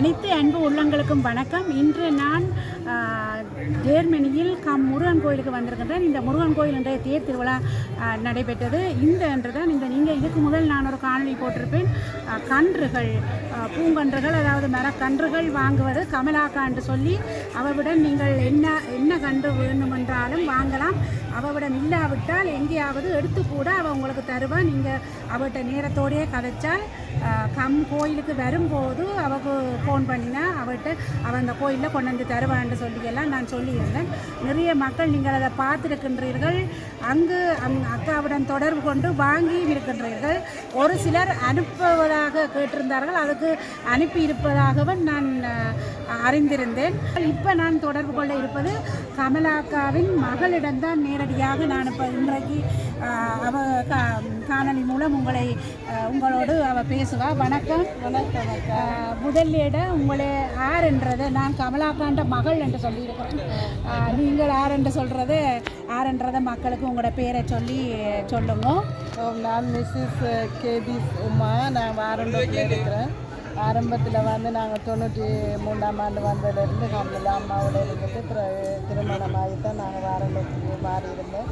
அனைத்து அன்பு உள்ளங்களுக்கும் வணக்கம். இன்று நான் ஜேர்மனியில் கம் முருகன் கோயிலுக்கு வந்திருக்கின்றேன் இந்த முருகன் கோயில் இன்றைய தேர் திருவிழா நடைபெற்றது. இந்த என்று தான் இந்த நீங்கள் இதுக்கு முதல் நான் ஒரு காணொலி போட்டிருப்பேன். கன்றுகள் பூங்கன்றுகள் அதாவது மரக்கன்றுகள் வாங்குவது கமலாக்கா என்று சொல்லி அவவிடம் நீங்கள் என்ன என்ன கன்று வேண்டுமென்றாலும் வாங்கலாம். அவவிடம் இல்லாவிட்டால் எங்கேயாவது எடுத்து கூட அவள் உங்களுக்கு தருவா. நீங்கள் அவட்ட நேரத்தோடையே கதைச்சால் கம் கோயிலுக்கு வரும்போது அவக்கு ஃபோன் பண்ணினா அவட்ட அவள் அந்த கோயிலில் கொண்டு வந்து தருவான் தருவான்னு சொல்லியெல்லாம் நான் சொல்லியிருந்தேன். நிறைய மக்கள் நீங்கள் அதை பார்த்துருக்கின்றீர்கள். அங்கு அந் அக்காவுடன் தொடர்பு கொண்டு வாங்கியும் இருக்கின்றீர்கள். ஒரு சிலர் அனுப்புவதாக கேட்டிருந்தார்கள். அதுக்கு அனுப்பி இருப்பதாகவும் நான் அறிந்திருந்தேன். இப்போ நான் தொடர்பு கொள்ள இருப்பது கமலாக்காவின் மகளிடம்தான் நேரடியாக நான் இப்போ இன்றைக்கு அவ காணொலி மூலம் உங்களை உங்களோடு அவ பேசுவா. வணக்கம். வணக்கம் முதலிட உங்களை யார் என்றதை. நான் கமலாக்காண்ட மகள் என்று சொல்லியிருக்கிறேன் ஆஹ், நீங்கள் யார் என்று சொல்கிறது யார் என்றதை மக்களுக்கு உங்களோட பேரை சொல்லி சொல்லுங்க. நான் மிஸ்ஸஸ் கேபிஸ் உமா. நான் வாரண்டோட்டில் இருக்கிறேன். ஆரம்பத்தில் வந்து நாங்கள் தொண்ணூற்றி மூணாம் ஆண்டு வந்ததுலேருந்து கம்மில் அம்மாவோட இருந்துட்டு திருமணமாகி தான் நாங்கள் வாரண்டோட்டுக்கு மாறி இருந்தோம்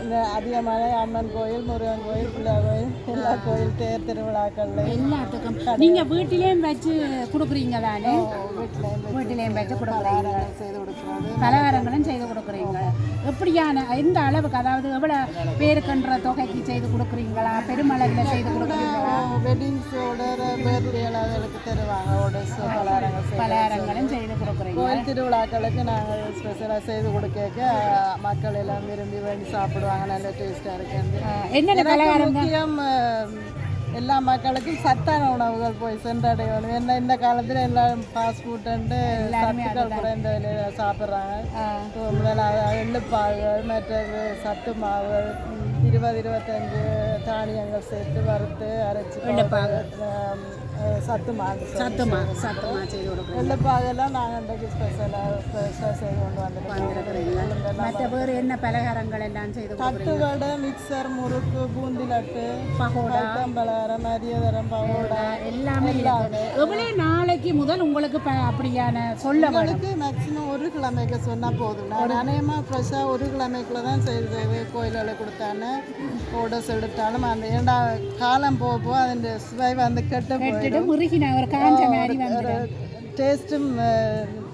இந்த அதிகமான அம்மன் கோயில் முருகன் கோயில் பிள்ளை கோயில் எல்லா கோயில் தேர் திருவிழாக்கள்லையும் எல்லாத்துக்கும். நீங்கள் வீட்டிலேயும் வச்சு கொடுக்குறீங்க தானே? வீட்டிலையும் வச்சு கொடுக்குறீங்க. செய்து கொடுக்குறது. பலகாரங்களும் செய்து கொடுக்குறீங்க. எப்படியான எந்த அளவுக்கு அதாவது எவ்வளோ பேருக்குன்ற தொகைக்கு செய்து கொடுக்குறீங்களா? பெருமளவில் செய்து கொடுக்குறீங்களா? வெட்டிங்ஸோட பர்த்டே அதுகளுக்கு தருவாங்க. பலகாரங்களும் செய்து கொடுக்குறீங்க. கோயில் திருவிழாக்களுக்கு நாங்கள் ஸ்பெஷலாக செய்து கொடுக்க மக்கள் எல்லாம் விரும்பி வேண்டி சாப்பிடுவாங்க. நல்ல டேஸ்ட்டாக இருக்கு. ஆஹ் என்னென்ன பலகாரம்? முக்கியம் எல்லா மக்களுக்கும் சத்தான உணவுகள் போய் சென்றடையணும். என்ன இந்த காலத்தில் எல்லாம் ஃபாஸ்ட் ஃபுட்டு சத்துக்கள் குறைந்த விலையில சாப்பிட்றாங்க. முதலாவது எள்ளுப்பாகுகள் மற்றது சத்து மாவு இருபது இருபத்தஞ்சு தானியங்கள் சேர்த்து வறுத்து அரைச்சி ஆம், அஹ், சத்து மாவு சத்துமா சத்துமா செய்து கொடுக்குறீங்க வெள்ளப்பாகெல்லாம் நாங்கள் இன்றைக்கு ஸ்பெஷலாக ஸ்பெஷலாக செய்து கொண்டு வந்துருக்கோம். மற்ற வேறு என்ன பலகாரங்கள் எல்லாம் செய்து தட்டு வடை மிக்சர் முறுக்கு பூந்தி லட்டு பகோடா பழம் மரியதரம் பகோடா எல்லாமே எவ்வளோ நாளைக்கு முதல் உங்களுக்கு அப்படியான சொல்ல உங்களுக்கு மேக்ஸிமம் ஒரு கிழமைக்கு சொன்னால் போதும். நான் அநேகமாக ஃப்ரெஷ்ஷாக ஒரு கிழமைக்குள்ள தான் செய்து கோயிலில் கொடுத்தானே ஓடஸ் எடுத்தாலும் அந்த ஏண்டா காலம் போக போக அதன் சுவை வந்து கெட்டு போயிடும். விட்டுட்டு முருகின ஒரு காஞ்ச மாதிரி வந்துடும் டேஸ்ட்டும்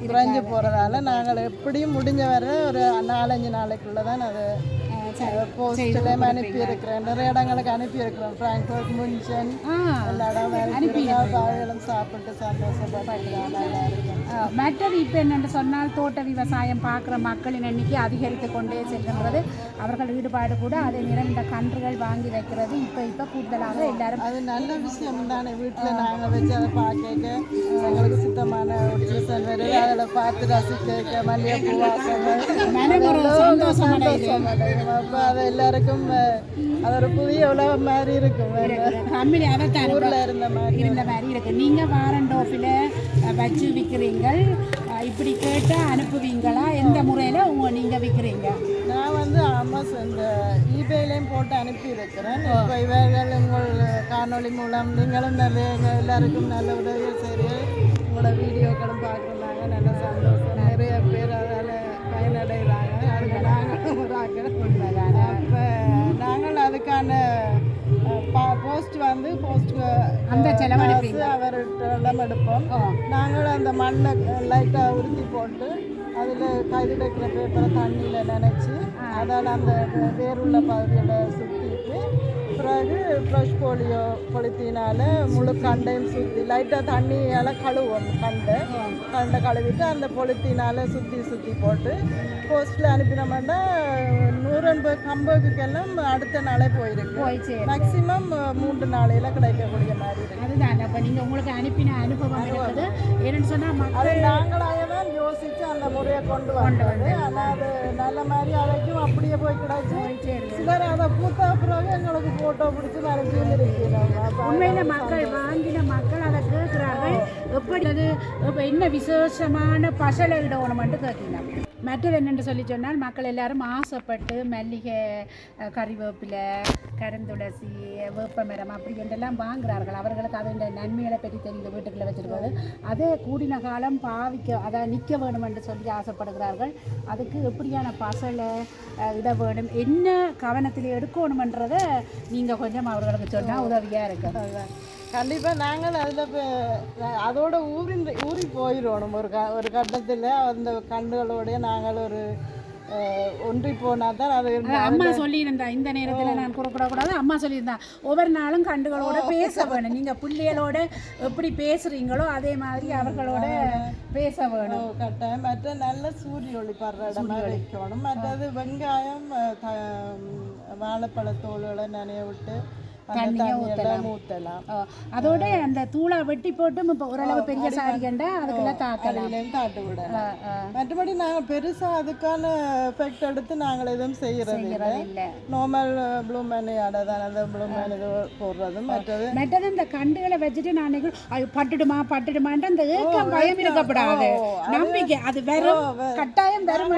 குறைஞ்சு போகிறதால நாங்கள் எப்படியும் முடிஞ்ச வரை ஒரு நாலஞ்சு நாளைக்குள்ளே தான் அதை போஸ்ட்லேயும் அனுப்பி இருக்கிறேன் நிறைய இடங்களுக்கு அனுப்பி இருக்கிறோம் ஃப்ராங்க்ஃபர்ட் முன்சன் எல்லா இடம் அனுப்பியிருக்கோம் பாவைகளும் சாப்பிட்டு அஹ் மற்றது இப்போ என்னென்று சொன்னால் தோட்ட விவசாயம் பார்க்குற மக்களின் எண்ணிக்கை அதிகரித்து கொண்டே செல்கின்றது அவர்கள் ஈடுபாடு கூட அதே நேரம் இந்த கன்றுகள் வாங்கி வைக்கிறது இப்போ இப்போ கூடுதலாக எல்லாரும் அது நல்ல விஷயம் தானே வீட்டில் நாங்கள் வச்சு அதை பார்க்க எங்களுக்கு சுத்தமான சீசன் வருது அதில் பார்த்து ரசிக்க மல்லிகைப்பூ ஒரு சந்தோஷம். அப்போ அது எல்லாருக்கும் அது ஒரு புதிய உலகம் மாதிரி இருக்கும். கம்பெனி அதைத்தான் ஊரில் இருந்த மாதிரி. இருந்த மாதிரி இருக்கு. நீங்கள் வாரண்டோஃபில் வச்சு விற்கிறீங்கள் இப்படி கேட்டால் அனுப்புவீங்களா? எந்த முறையில் உங்க நீங்கள் விற்கிறீங்க நான் வந்து ஆமாம் இந்த இபேலையும் போட்டு அனுப்பி இருக்கிறேன் இப்போ இவர்கள் உங்கள் காணொளி மூலம் நீங்களும் நிறைய எல்லாருக்கும் நல்ல உதவிகள் செய்கிறீர்கள் உங்களோட வீடியோக்களும் பார்க்குறாங்க நல்ல சந்தோஷம். அப்போ நாங்கள் அதுக்கான போஸ்ட் வந்து போஸ்ட் அந்த. அவர்கிட்ட எடுப்போம். நாங்கள் அந்த மண்ணை லைட்டாக உருத்தி போட்டு அதில் கையில் வைக்கிற பேப்பரை தண்ணியில் நினச்சி அதால் அந்த வேருள்ள பகுதியில் சுற்றிட்டு பிறகு ஃப்ரெஷ் போலியோ பொலித்தீனால் முழு கண்டையும் சுற்றி லைட்டாக தண்ணியால் கழுவோம் கண்டை. கண்டை கழுவிட்டு அந்த பொலித்தீனால் சுற்றி சுற்றி போட்டு போஸ்ட்டில் அனுப்பினோம்னா நூறன்பது கம்புக்கெல்லாம் அடுத்த நாளே போயிருக்கு. மேக்ஸிமம் மூன்று நாளையில கிடைக்கக்கூடிய மாதிரி இருக்கு. அதுதான். அப்போ நீங்கள் உங்களுக்கு அனுப்பின அனுபவம் என்னன்னு சொன்னால் அது நாங்களாக தான் யோசிச்சு அந்த முறையை கொண்டு வந்தது. ஆனால் அது நல்ல மாதிரி அதைக்கும் அப்படியே போய் கிடைச்சு சரி சிலர் அதை பூத்தா பிறகு எங்களுக்கு ஃபோட்டோ பிடிச்சி இருக்கிறாங்க அப்போ உண்மையில மக்கள் வாங்கின மக்கள் அதை கேட்குறார்கள் எப்படி அது? என்ன விசேஷமான பசலை இடணும்னு கேட்கலாம் மற்றது என்னென்று சொல்லி சொன்னால் மக்கள் எல்லாரும் ஆசைப்பட்டு மல்லிகை கறிவேப்பிலை கருந்துளசி வேப்பமரம் அப்படி என்றெல்லாம் வாங்குறார்கள் அவர்களுக்கு அதோட நன்மைகளை பற்றி தெரியுது வீட்டுக்குள்ளே வச்சிருக்கிறது. அதே கூடின காலம் பாவிக்க அதை நிற்க வேணும் என்று சொல்லி ஆசைப்படுகிறார்கள். அதுக்கு எப்படியான பசலை இட வேணும் என்ன கவனத்தில் எடுக்கணுமன்றதை நீங்கள் கொஞ்சம் அவர்களுக்கு சொன்னால் உதவியாக இருக்கும் அதான். கண்டிப்பா நாங்கள் அதில் அதோட ஊறி ஊறி போயிடணும் ஒரு க ஒரு கட்டத்தில் அந்த கண்டுகளோடய நாங்கள் ஒரு ஒன்றி போனால் தான் அது அம்மா சொல்லியிருந்தா இந்த நேரத்தில் நான் குறுக்கிடக்கூடாது அம்மா சொல்லியிருந்தா ஒவ்வொரு நாளும் கண்டுகளோட பேச வேணும். நீங்கள் பிள்ளைகளோட எப்படி பேசுறீங்களோ அதே மாதிரி அவர்களோட பேச வேணும். கட்டாயம். மற்ற நல்ல சூரிய ஒளி படுற இடமா வைக்கணும். மற்றது வெங்காயம் வாழைப்பழத்தோல்களை நனைய விட்டு தண்ணியை தண்ணியெல்லாம் ஊற்றலாம் அதோட அந்த தூளை வெட்டி போட்டு இப்போ ஓரளவு பெரிய சாரி கண்டா அதுக்கெல்லாம் தாக்கலாம். தாட்டு விடலாம். மற்றபடி நாங்கள் பெருசாக அதுக்கான எஃபெக்ட் எடுத்து நாங்கள் எதுவும் செய்கிறது இல்லை. நார்மல் ப்ளூ மேனி அடை தான். அந்த ப்ளூ மேன் இது போடுறது. மற்றது மற்றது இந்த கண்டுகளை வச்சுட்டு நான் ஐயோ, பட்டுடுமா பட்டுடுமான்ட்டு அந்த ஏக்கம் பயம் இருக்கப்படாது நம்பிக்கை. அது வெறும் கட்டாயம் வெறும்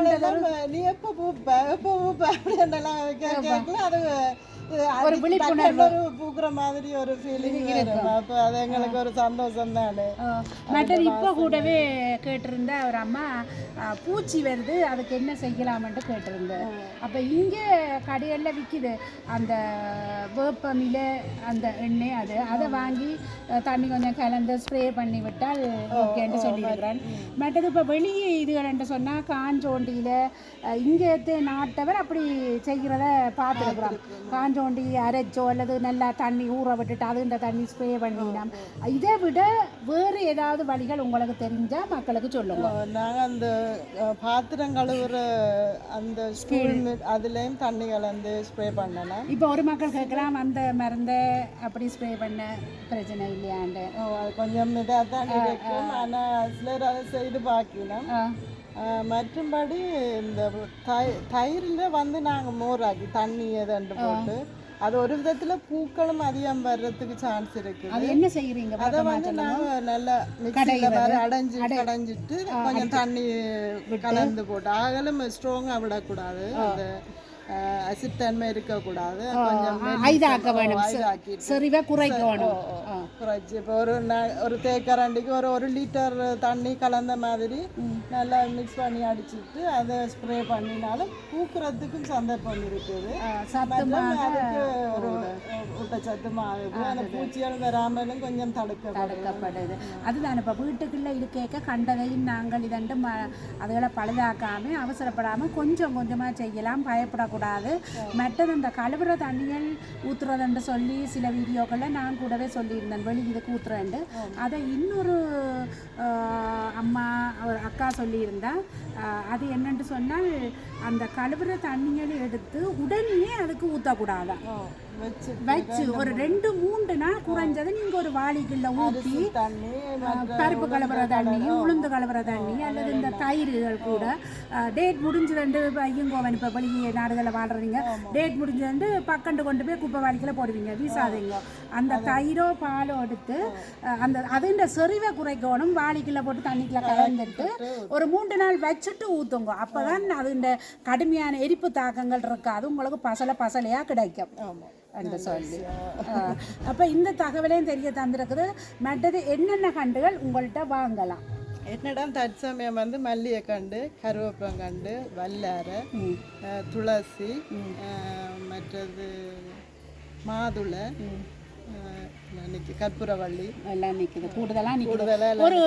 நீ எப்போ பூப்ப எப்போ பூப்ப கேட்கல? அது ஒரு விழிப்புணர்வு. பூக்குற மாதிரி ஒரு ஃபீலிங் இருக்கும் அப்போ அது எங்களுக்கு ஒரு சந்தோஷம் தானே. மற்றது இப்போ கூடவே கேட்டிருந்த ஒரு அம்மா பூச்சி வருது அதுக்கு என்ன செய்யலாம்ன்ட்டு கேட்டிருந்தேன் அப்போ இங்கே கடைகளில் விற்கிது அந்த வேப்பமில அந்த எண்ணெய் அது. அதை வாங்கி தண்ணி கொஞ்சம் கலந்து ஸ்ப்ரே பண்ணி விட்டால் ஓகேன்ட்டு சொல்லியிருக்கிறேன். மற்றது இப்போ வெளியே இதுகள்ன்ட்டு சொன்னால் காஞ்சோண்டியில் இங்கே நாட்டவர் அப்படி செய்கிறத பார்த்துருக்குறோம் காஞ்சோண்டி அரைச்சோ அல்லது நல்லா தண்ணி ஊற விட்டுட்டு அது இந்த தண்ணி ஸ்ப்ரே பண்ணினோம் இதை விட வேறு ஏதாவது வழிகள் உங்களுக்கு தெரிஞ்சால் மக்களுக்கு சொல்லுங்க நாங்கள் அந்த பாத்திரம் கழுவுற அந்த ஸ்கூல் அதுலேயும் தண்ணி கலந்து ஸ்ப்ரே பண்ணலாம் இப்போ ஒரு மக்கள் கேட்குறான் அந்த மருந்தை அப்படி ஸ்ப்ரே பண்ண பிரச்சனை இல்லையாண்டு கொஞ்சம் இதாக தான் ஆனால் சிலர் அதை செய்து பார்க்கலாம் மற்றும்படி இந்த தயிரில் வந்து நாங்கள் மோராக்கி தண்ணி எதண்டு போட்டு அது ஒரு விதத்தில் பூக்களும் அதிகம் வர்றதுக்கு சான்ஸ் இருக்குது. அது என்ன செய்கிறீங்க அதை வந்து நாங்கள் நல்லா மிக்சியில் மாதிரி அடைஞ்சு கடைஞ்சிட்டு கொஞ்சம் தண்ணி கலந்து போட்டு அகலும் ஸ்ட்ராங்காக விடக்கூடாது. அந்த அசிட் தன்மை இருக்கக்கூடாது. கொஞ்சம் ஐதாக்க வேணும். செறிவை குறைக்கணும் ஆ. குறைச்சி இப்போ ஒரு ஒரு தேக்கரண்டிக்கு ஒரு ஒரு லிட்டர் தண்ணி கலந்த மாதிரி நல்லா மிக்ஸ் பண்ணி அடிச்சிட்டு அதை ஸ்ப்ரே பண்ணினாலும் பூக்குறதுக்கும் சந்தர்ப்பம் இருக்குது. அதுக்கு ஒரு ஊட்டச்சத்து ஆகுது அந்த பூச்சிகள் வராமலும் கொஞ்சம் தடுக்க தடுக்கப்படுது. அதுதான் இப்போ வீட்டுக்குள்ளே இருக்கேக்க கண்டதையும் நாங்கள் இதண்டு அதுகளை பழுதாக்காம அவசரப்படாமல் கொஞ்சம் கொஞ்சமாக செய்யலாம். பயப்படக்கூடாது. மற்றது இந்த கழுவுற தண்ணிகள் ஊற்றுறதுன்னு சொல்லி சில வீடியோக்களில் நான் கூடவே சொல்லியிருந்தேன். வெளி இதுக்கு ஊற்றுறேன்ட்டு அதை இன்னொரு அம்மா ஒரு அக்கா சொல்லியிருந்தா அது என்னன்னு சொன்னால் அந்த கழுவுற தண்ணிகளை எடுத்து உடனே அதுக்கு ஊற்றக்கூடாதான் வச்சு ஒரு ரெண்டு மூன்று நாள் குறைஞ்சது நீங்க ஒரு வாளிக்குள்ள ஊற்றி பருப்பு கலவர தண்ணி உளுந்து கலவர தண்ணி அல்லது இந்த தயிர்கள் கூட. டேட் முடிஞ்சு ரெண்டு ஐயங்கோவன் இப்போ வெளியே நாடுகளில் வாழ்றீங்க டேட் முடிஞ்சு ரெண்டு பக்கண்டு கொண்டு போய் குப்பை வாளிக்கில் போடுவீங்க வீசாதீங்க. அந்த தயிரோ பாலோ எடுத்து அந்த அதுண்ட செறிவை குறைக்கணும். வாளிக்குள்ள போட்டு தண்ணிக்குள்ள கலந்துட்டு ஒரு மூன்று நாள் வச்சுட்டு ஊற்றுங்க அப்போ தான் கடுமையான எரிப்பு தாக்கங்கள் இருக்காது உங்களுக்கு பசலை பசலையாக கிடைக்கும். ஆமாம் என்று சொல்லி அப்போ இந்த தகவலையும் தெரிய தந்திருக்குது. மற்றது என்னென்ன கண்டுகள் உங்கள்கிட்ட வாங்கலாம்? என்னிடம் தற்சமயம் வந்து மல்லிகை கண்டு கருவேப்பங்கண்டு வல்லாரை துளசி மற்றது மாதுளை இன்னைக்கு கற்பூரவள்ளி. எல்லாம் நிற்குது கூடுதலாக நிற்குது ஒரு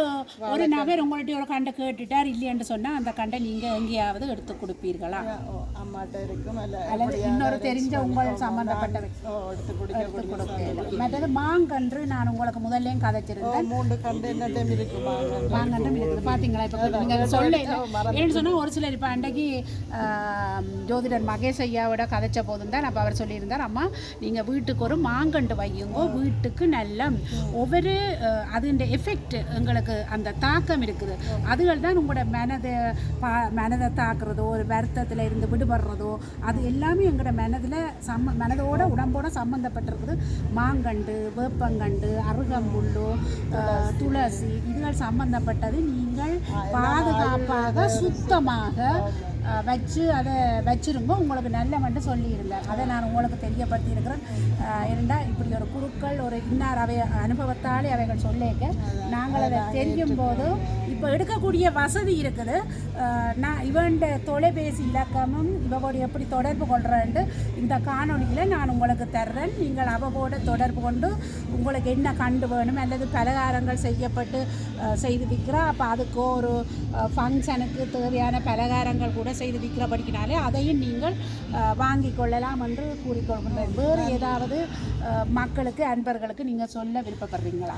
ஒரு நபர் உங்கள்கிட்ட ஒரு கண்டை கேட்டுட்டார் இல்லைன்னு சொன்னால் அந்த கண்டை நீங்கள் எங்கேயாவது எடுத்து கொடுப்பீர்களா? அம்மாட்ட இருக்கும். அல்லது இன்னொரு தெரிஞ்ச உங்கள் சம்பந்தப்பட்ட ஓ, எடுத்து குடிக்க குடிக்க மற்றது மாங்கன்று நான் உங்களுக்கு முதல்லையும் கதைச்சிருந்தேன். மூன்று கண்டு என்ன மாங்கன்றும் இருக்குது பார்த்தீங்களா இப்போ நீங்கள் சொல்ல ஏன்னு சொன்னால் ஒரு சிலர் இப்போ அன்றைக்கு ஜோதிடர் மகேஷ் ஐயாவோட கதைச்ச போதும் தான் அப்போ அவர் சொல்லியிருந்தார் அம்மா நீங்கள் வீட்டுக்கு ஒரு மாங்கன்று வையுங்க. பாருங்க வீட்டுக்கு நல்ல ஒவ்வொரு அதுண்ட எஃபெக்ட் எங்களுக்கு அந்த தாக்கம் இருக்குது. அதுகள் தான் உங்களோட மனதை பா மனதை தாக்குறதோ ஒரு வருத்தத்தில் இருந்து விடுபடுறதோ அது எல்லாமே எங்களோட மனதில் சம்ம மனதோட உடம்போட சம்மந்தப்பட்டிருக்குது மாங்கண்டு வேப்பங்கண்டு அருகம்புல்லு துளசி இதுகள் சம்பந்தப்பட்டது. நீங்கள் பாதுகாப்பாக சுத்தமாக வச்சு அதை வச்சுருங்க உங்களுக்கு நல்ல மட்டும் சொல்லியிருந்தேன் அதை நான் உங்களுக்கு தெரியப்படுத்தி இருக்கிறேன் இப்படி ஒரு குருக்கள் ஒரு இன்னார் அவை அனுபவத்தாலே அவைகள் சொல்லிக்க நாங்கள் அதை தெரியும் போது இப்போ எடுக்கக்கூடிய வசதி இருக்குது. நான் இவன்ட தொலைபேசி இலக்கமும் இவவோடு எப்படி தொடர்பு கொள்கிறேன்ட்டு இந்த காணொலியில் நான் உங்களுக்கு தர்றேன். நீங்கள் அவவோட தொடர்பு கொண்டு உங்களுக்கு என்ன கண்டு வேணும் அல்லது பலகாரங்கள் செய்யப்பட்டு செய்து விற்கிறா அப்போ அதுக்கு ஒரு ஃபங்க்ஷனுக்கு தேவையான பலகாரங்கள் கூட செய்து விற்கிற அதையும் நீங்கள் வாங்கி கொள்ளலாம் என்று கூறிக்கொள்கின்றேன். வேறு ஏதாவது மக்களுக்கு அன்பர்களுக்கு நீங்கள் சொல்ல விருப்பப்படுறீங்களா?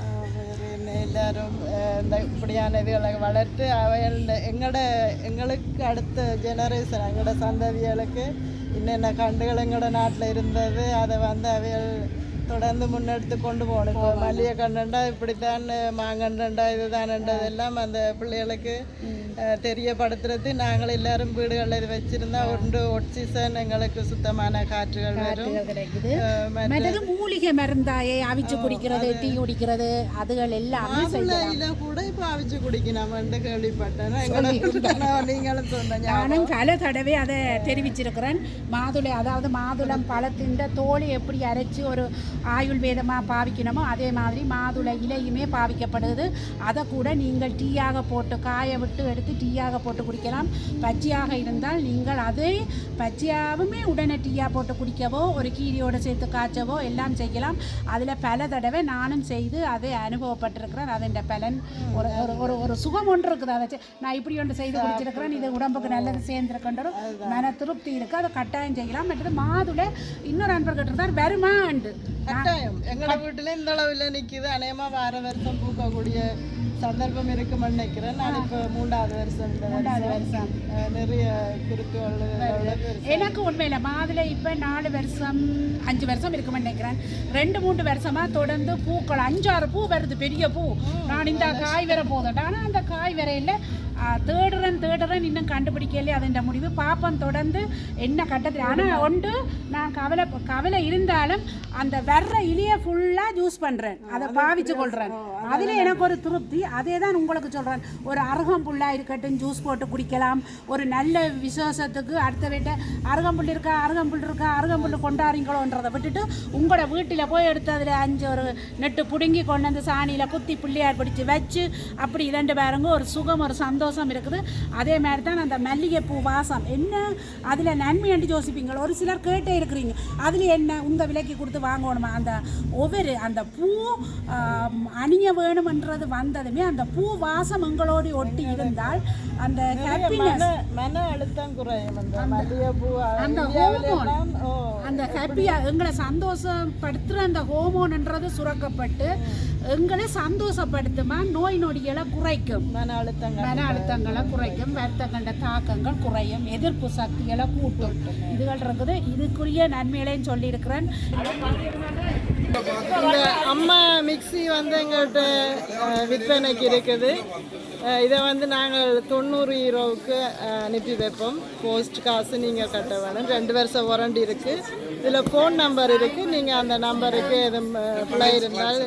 எல்லாரும் இந்த இப்படியான இதுகளை வளர்த்து அவையல் எங்களோட எங்களுக்கு அடுத்த ஜெனரேஷன் எங்களோட சந்ததிகளுக்கு என்னென்ன கண்டுகள் எங்களோட நாட்டில் இருந்தது அதை வந்து அவையல் தொடர்ந்து முன்னெடுத்து கொண்டு போகணும் இப்போ மல்லிகை கண்டண்டா இப்படித்தான் மாங்கண்டண்டா இதுதான்ன்றதெல்லாம் அந்த பிள்ளைகளுக்கு தெரியப்படுத்துறது நாங்கள் எல்லாரும் வீடுகளில் இது வச்சிருந்தா ஒன்று ஒட்சிசன் எங்களுக்கு சுத்தமான காற்றுகள் வரும் மற்றது மூலிகை மருந்தாயை அவிச்சு குடிக்கிறது டீ குடிக்கிறது அதுகள் எல்லாமே கூட இப்போ அவிச்சு குடிக்கணும்னு கேள்விப்பட்டேன் நீங்களும் சொன்னீங்க நானும் பல தடவை அதை தெரிவிச்சிருக்கிறேன் மாதுளை அதாவது மாதுளம் பழத்தின் தோலை எப்படி அரைச்சி ஒரு ஆயுள்வேதமாக பாவிக்கணுமோ அதே மாதிரி மாதுளை இலையுமே பாவிக்கப்படுது. அதை கூட நீங்கள் டீயாக போட்டு காய விட்டு எடுத்து டீயாக போட்டு குடிக்கலாம். பச்சையாக இருந்தால் நீங்கள் அதை பச்சையாகவுமே உடனே டீயாக போட்டு குடிக்கவோ ஒரு கீரியோடு சேர்த்து காய்ச்சவோ எல்லாம் செய்யலாம். அதில் பல தடவை நானும் செய்து அதை அனுபவப்பட்டிருக்கிறேன். அதன் பலன். ஒரு ஒரு ஒரு ஒரு சுகம் ஒன்று இருக்குது. அதை நான் இப்படி ஒன்று செய்து குடிச்சிருக்கிறேன். இது உடம்புக்கு நல்லது சேர்ந்துருக்கின்ற மன திருப்தி இருக்குது அதை கட்டாயம் செய்யலாம். மற்றது மாதுளை இன்னொரு அன்பர் கேட்டிருந்தார் வருமாண்டு. கட்டாயம் எங்களோட வீட்டுல இந்த அளவுல நிக்குது. அநேகமா வார வருஷம் பூக்கக்கூடிய சந்தர்ப்பம் இருக்கும்னு நினைக்கிறேன். நான் இப்போ மூன்றாவது வருஷம் மூன்றாவது வருஷம். நிறைய குருத்துகள் எனக்கு உண்மையில மாதுளை இப்போ நாலு வருஷம் அஞ்சு வருஷம் இருக்குமென்னு நினைக்கிறேன். ரெண்டு மூன்று வருஷமா தொடர்ந்து பூக்கள் அஞ்சாறு பூ வருது. பெரிய பூ. நான் இந்த காய் வர போதும். ஆனால் அந்த காய் வரையில் தேடுறேன் தேடுறேன் இன்னும் கண்டுபிடிக்கலையே அதுன்ற முடிவு. பாப்பம் தொடர்ந்து என்ன கட்டத்தில் ஆனால் ஒன்று நான் கவலை கவலை இருந்தாலும் அந்த வர்ற இலையை ஃபுல்லாக ஜூஸ் பண்ணுறேன் அதை பாவிச்சு கொள்கிறேன் அதில் எனக்கு ஒரு திருப்தி. அதே தான் உங்களுக்கு சொல்கிறேன் ஒரு அருகம்புல்லா இருக்கட்டும் ஜூஸ் போட்டு குடிக்கலாம். ஒரு நல்ல விசேஷத்துக்கு அடுத்த வீட்டை அருகம்புல் இருக்கா அருகம்புல் இருக்கா அருகம்புல் கொண்டாடுறீங்களோன்றதை விட்டுட்டு உங்களோட வீட்டில் போய் எடுத்து அதில் அஞ்சு ஒரு நெட்டு பிடுங்கி கொண்டு வந்து சாணியில் குத்தி பிள்ளையார் பிடிச்சி வச்சு அப்படி இரண்டு பேருங்க ஒரு சுகம் ஒரு சந்தோஷம் இருக்குது. அதே மாதிரி தான் அந்த மல்லிகைப்பூ வாசம். என்ன? அதில் நன்மையாண்டி யோசிப்பீங்க ஒரு சிலர் கேட்டே இருக்கிறீங்க. அதில் என்ன? உங்கள் விலைக்கு கொடுத்து வாங்கணுமா? அந்த ஒவ்வொரு அந்த பூ அணிய வேணுமென்றது வந்ததுமே அந்த பூ வாசம் எங்களோடு ஒட்டி இருந்தால் அந்த ஹாப்பினஸ் மன அழுத்தம் குறையும் அந்த ஹோமோன் அந்த ஹாப்பியா எங்களை சந்தோஷப்படுத்துகிற அந்த ஹோமோன்ன்றது சுரக்கப்பட்டு எங்களை சந்தோஷப்படுத்துமா? நோய் நொடிகளை குறைக்கும். மன அழுத்தங்கள் மன அழுத்தங்களை குறைக்கும். வருத்தங்கண்ட தாக்கங்கள் குறையும். எதிர்ப்பு சக்திகளை கூட்டும். இதுகள் இருக்குது. இதுக்குரிய நன்மைகளையும் சொல்லியிருக்கிறேன். அம்மா மிக்ஸி வந்து எங்கள்கிட்ட விற்பனைக்கு இருக்குது. இதை வந்து நாங்கள் தொண்ணூறு யூரோவுக்கு அஹ், அனுப்பி வைப்போம். போஸ்ட் காசு நீங்கள் கட்ட வேணும். ரெண்டு வருஷம் வாரண்டி இருக்குது இதில் ஃபோன் நம்பர் இருக்குது நீங்கள் அந்த நம்பருக்கு எதுவும் பிள்ளை இருந்தால்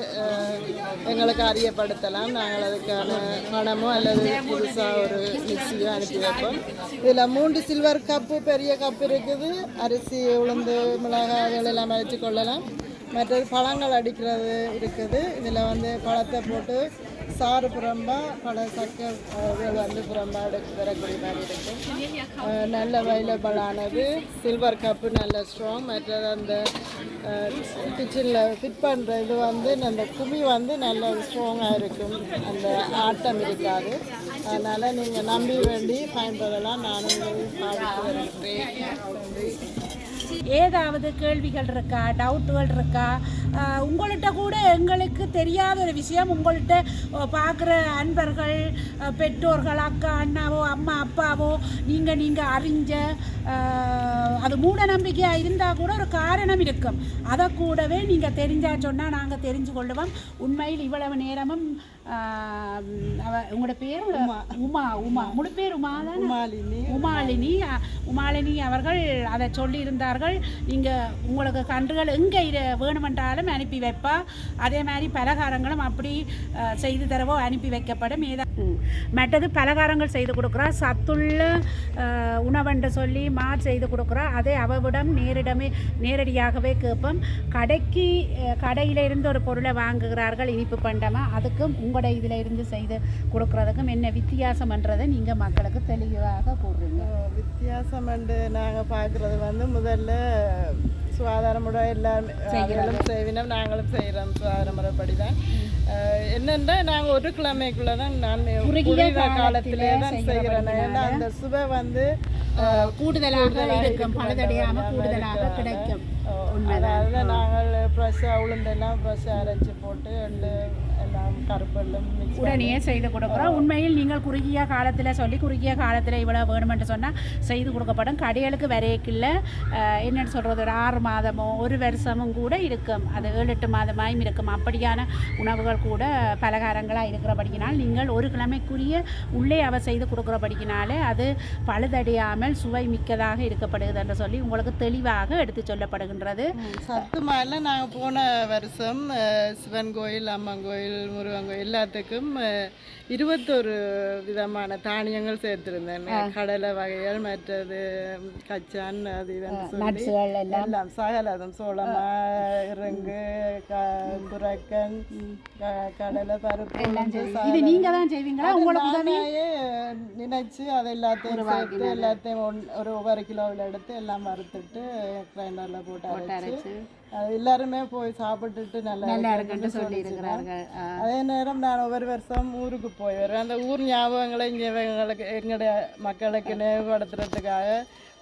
எங்களுக்கு அறியப்படுத்தலாம். நாங்கள் அதுக்கான பணமோ அல்லது புதுசாக ஒரு மிக்ஸியோ அனுப்பி வைப்போம். இதில் மூன்று சில்வர் கப்பு பெரிய கப் இருக்குது. அரிசி உளுந்து மிளகாய்கள் எல்லாம் அரைச்சி கொள்ளலாம். மற்றது பழங்கள் அடிக்கிறது இருக்குது. இதில் வந்து பழத்தை போட்டு சாறு புறம்பா பல சக்கை வந்து புறம்பா எடுத்து வரக்கூடிய மாதிரி இருக்கும் நல்ல அவைலபிளானது சில்வர் கப்பு நல்ல ஸ்ட்ராங் மற்ற அந்த கிச்சனில் ஃபிட் பண்ணுற இது வந்து அந்த குமி வந்து நல்ல ஸ்ட்ராங்காக இருக்கும். அந்த ஆட்டம் இருக்காது. அதனால் நீங்கள் நம்பி வேண்டி பயன்படலாம். நானும் பாவித்து ஏதாவது கேள்விகள் இருக்கா? டவுட்டுகள் இருக்கா? உங்கள்கிட்ட கூட எங்களுக்கு தெரியாத ஒரு விஷயம். உங்கள்கிட்ட பார்க்குற அன்பர்கள் பெற்றோர்கள் அக்கா அண்ணாவோ அம்மா அப்பாவோ நீங்கள் நீங்கள் அறிஞ்ச அது மூட நம்பிக்கையாக இருந்தால் கூட ஒரு காரணம் இருக்கும். அதை கூடவே நீங்கள் தெரிஞ்சா சொன்னால் நாங்கள் தெரிஞ்சு கொள்ளுவோம். உண்மையில் இவ்வளவு நேரமும் அவ உங்களோட பேர்? உமா. உமா முழு பேர் உமா தானே? மாலினி உமாலினி உமாலினி அவர்கள் அதை சொல்லியிருந்தார்கள். நீங்கள் உங்களுக்கு கன்றுகள் எங்கே இரு வேணுமென்றாலும் அனுப்பி வைப்பா. அதே மாதிரி பலகாரங்களும் அப்படி செய்து தரவோ அனுப்பி வைக்கப்படும். ஏதா மற்றது பலகாரங்கள் செய்து கொடுக்குறா. சத்துள்ள உணவென்று சொல்லி மார் செய்து கொடுக்குறா. அதை அவவிடம் நேரிடமே நேரடியாகவே கேட்போம். கடைக்கு கடையில இருந்து ஒரு பொருளை வாங்குகிறார்கள் இனிப்பு பண்டமாக அதுக்கும் உங்களோட இதில் இருந்து செய்து கொடுக்குறதுக்கும் என்ன வித்தியாசம்ன்றதை நீங்கள் மக்களுக்கு தெளிவாக கூறுறீங்க வித்தியாசம் வந்து நாங்கள் பார்க்குறது வந்து முதல்ல சுகாதார முறை எல்லாம் அவர்களும் செய்வினோம் நாங்களும் செய்கிறோம் சுகாதார முறைப்படி தான் என்னென்னா நாங்கள் ஒரு கிழமைக்குள்ளே தான் நான் குறுகிய காலத்திலே தான் செய்கிறேன் ஏன்னா அந்த சுவை வந்து கூடுதலாக இருக்கும் பழுதடையாமல் கூடுதலாக கிடைக்கும் அதனால நாங்கள் ஃப்ரெஷ்ஷாக உளுந்தெல்லாம் ஃப்ரெஷ்ஷாக அரைச்சி போட்டு எல்லாம் கருப்பெல்லாம் உடனே செய்து கொடுக்குறோம். உண்மையில் நீங்கள் குறுகிய காலத்தில் சொல்லி குறுகிய காலத்தில் இவ்வளோ வேணுமென்று சொன்னால் செய்து கொடுக்கப்படும். கடைகளுக்கு வரையக்கில்ல. என்னென்னு சொல்கிறது ஒரு ஆறு மாதமோ ஒரு வருஷமும் கூட இருக்கும். அது ஏழு எட்டு மாதமாயும் இருக்கும். அப்படியான உணவுகள் கூட பலகாரங்களாக இருக்கிறபடியினால் நீங்கள் ஒரு கிழமைக்குரிய உள்ளே அவ செய்து கொடுக்குறபடியினாலே அது பழுதடையாமல் சுவை மிக்கதாக இருக்கப்படுகிறது என்று சொல்லி உங்களுக்கு தெளிவாக எடுத்து சொல்லப்படுகின்றது. சத்து மாலில் நாங்கள் போன வருஷம் சிவன் கோயில் அம்மன் கோயில் கோயில் எல்லாத்துக்கும் இருபத்தொரு விதமான தானியங்கள் சேர்த்திருந்தேன். கடலை வகைகள் மற்றது கச்சான் அது இதுன்னு எல்லாம். சகலதும் சோளமா இறங்கு குரக்கன் கடலை பருப்பு தான் செய்வீங்களா? நானாயே நினைச்சு அதை எல்லாத்தையும் சேர்த்து எல்லாத்தையும் ஒரு ஒவ்வொரு கிலோவில் எடுத்து எல்லாம் வறுத்துட்டு கிரைண்டரில் போட்டு அரைச்சு. எல்லாருமே போய் சாப்பிட்டுட்டு நல்லா நல்லா இருக்குன்னு சொல்லி இருக்கிறார்கள் அதே நேரம் நான் ஒவ்வொரு வருஷம் ஊருக்கு போய் வருவேன். அந்த ஊர் ஞாபகங்களை இங்கே எங்களுக்கு எங்களுடைய மக்களுக்கு நினைவுபடுத்துறதுக்காக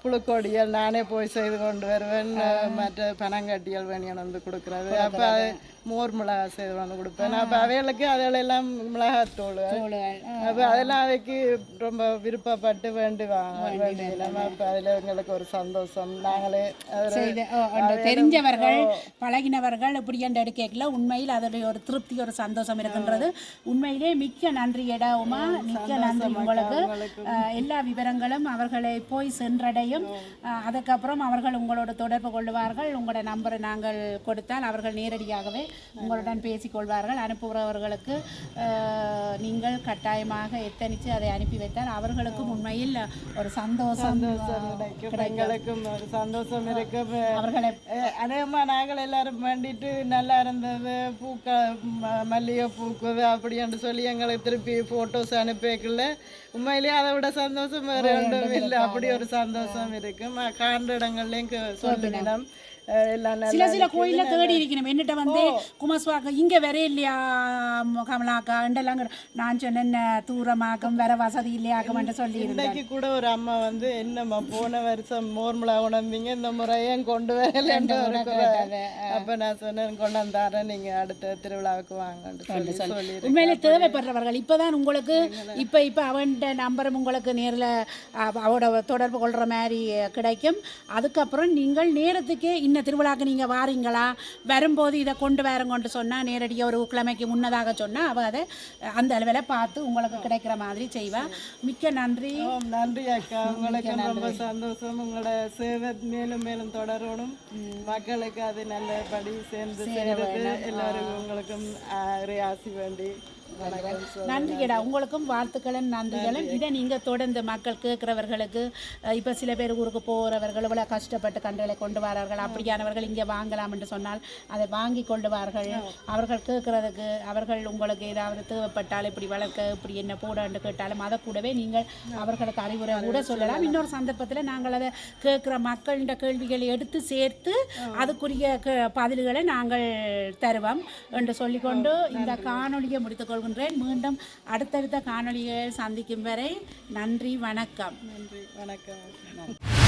புழுக்கொடியல் நானே போய் செய்து கொண்டு வருவேன் மற்ற பனங்கட்டியல் வேணியன் வந்து கொடுக்குறது அப்போ மோர் மிளகா செய்து வந்து கொடுப்பேன் அப்போ அவைகளுக்கு அதெல்லாம் மிளகாத்தூள் அப்போ அதெல்லாம் அவைக்கு ரொம்ப விருப்பப்பட்டு வேண்டுவாங்க வேண்டியெல்லாம் அப்போ அதில் எங்களுக்கு ஒரு சந்தோஷம் நாங்களே தெரிஞ்சவர்கள் பழகினவர்கள் இப்படி என்று எடுக்கல உண்மையில் அதோடைய ஒரு திருப்தி ஒரு சந்தோஷம் இருக்கின்றது உண்மையிலே மிக்க நன்றி எடா உமா மிக்க நன்றி உங்களுக்கு எல்லா விவரங்களும் அவர்களை போய் சென்றடையும் அஹ், அதுக்கப்புறம் அவர்கள் உங்களோட தொடர்பு கொள்வார்கள். உங்களோட நம்பரை நாங்கள் கொடுத்தால் அவர்கள் நேரடியாகவே உங்களுடன் பேசிக்கொள்வார்கள். அனுப்புகிறவர்களுக்கு நீங்கள் கட்டாயமாக எத்தனித்து அதை அனுப்பி வைத்தால் அவர்களுக்கும் உண்மையில் ஒரு சந்தோஷம் எங்களுக்கும் ஒரு சந்தோஷம் இருக்கும். அவர்களை அஹ் அநேகமா நாங்கள் எல்லாரும் வேண்டிட்டு நல்லா இருந்தது. பூக்க மல்லிகை பூக்குது அப்படின்னு சொல்லி எங்களுக்கு திருப்பி ஃபோட்டோஸ் அனுப்பிக்கல. உண்மையிலேயே அதை விட சந்தோஷம் வேற ஒன்றும் இல்லை. அப்படி ஒரு சந்தோஷம். இருக்கும் அஹ் காண்ற இடங்கள்லையும் சொல்லினோம் சில சில கோயில்ல தேடி இருக்கணும் என்னட்ட வந்து குமஸ்வாக்க இங்க வர இல்லையா கமலாக்கா என்றெல்லாம் நான் சொன்னேன் தூரமாக்கும் வேற வசதி இல்லையாக்கும் சொல்லி இன்னைக்கு கூட ஒரு அம்மா வந்து என்னம்மா போன வருஷம் மோர்மிளா உணர்ந்தீங்க இந்த முறை ஏன் கொண்டு குறை. அப்ப நான் சொன்னேன் கொண்டாந்தாரேன் நீங்க அடுத்த திருவிழாவுக்கு வாங்கன்னு சொல்லி சொல்லி. உண்மையிலே தேவைப்படுறவர்கள் இப்பதான் உங்களுக்கு இப்ப இப்ப அவன்கிட்ட நம்பரும் உங்களுக்கு நேர்ல அவ- அவரோட தொடர்பு கொள்ற மாதிரி கிடைக்கும். அதுக்கப்புறம் நீங்கள் நேரத்துக்கே இன்ன திருவிழாக்கு நீங்க வாரீங்களா? வரும்போது இதை கொண்டு வரங்கொண்டு சொன்னா நேரடியாக ஒரு கிழமைக்கு முன்னதாக சொன்னா அவ அதை அந்த அளவில் பார்த்து உங்களுக்கு கிடைக்கிற மாதிரி செய்வா. மிக்க நன்றி. நன்றி அக்கா. உங்களுக்கு ரொம்ப சந்தோஷம். உங்களோட சேவை மேலும் மேலும் தொடரணும். மக்களுக்கு அது நல்லபடி சேர்ந்து செய்யறது எல்லாரும் உங்களுக்கும் ஆசி வேண்டி. நன்றியடா உங்களுக்கும் வாழ்த்துக்களும் நன்றிகளும். இதை நீங்கள் தொடர்ந்து மக்கள் கேட்குறவர்களுக்கு இப்போ சில பேர் ஊருக்கு போகிறவர்கள் இவ்வளோ கஷ்டப்பட்டு கன்றுகளை கொண்டு வரார்கள் அப்படியானவர்கள் இங்கே வாங்கலாம் என்று சொன்னால் அதை வாங்கி கொண்டு வார்கள். அவர்கள் கேட்குறதுக்கு அவர்கள் உங்களுக்கு ஏதாவது தேவைப்பட்டால் இப்படி வளர்க்க இப்படி என்ன போடன்னு கேட்டாலும் அதை கூடவே நீங்கள் அவர்களுக்கு அறிவுரை கூட சொல்லலாம். இன்னொரு சந்தர்ப்பத்தில் நாங்கள் அதை கேட்குற மக்களின் கேள்விகளை எடுத்து சேர்த்து அதுக்குரிய பதில்களை நாங்கள் தருவோம் என்று சொல்லிக்கொண்டு இந்த காணொளியை கொள்கின்றேன். மீண்டும் அடுத்தடுத்த காணொலிகள் சந்திக்கும் வரை நன்றி வணக்கம். நன்றி வணக்கம்.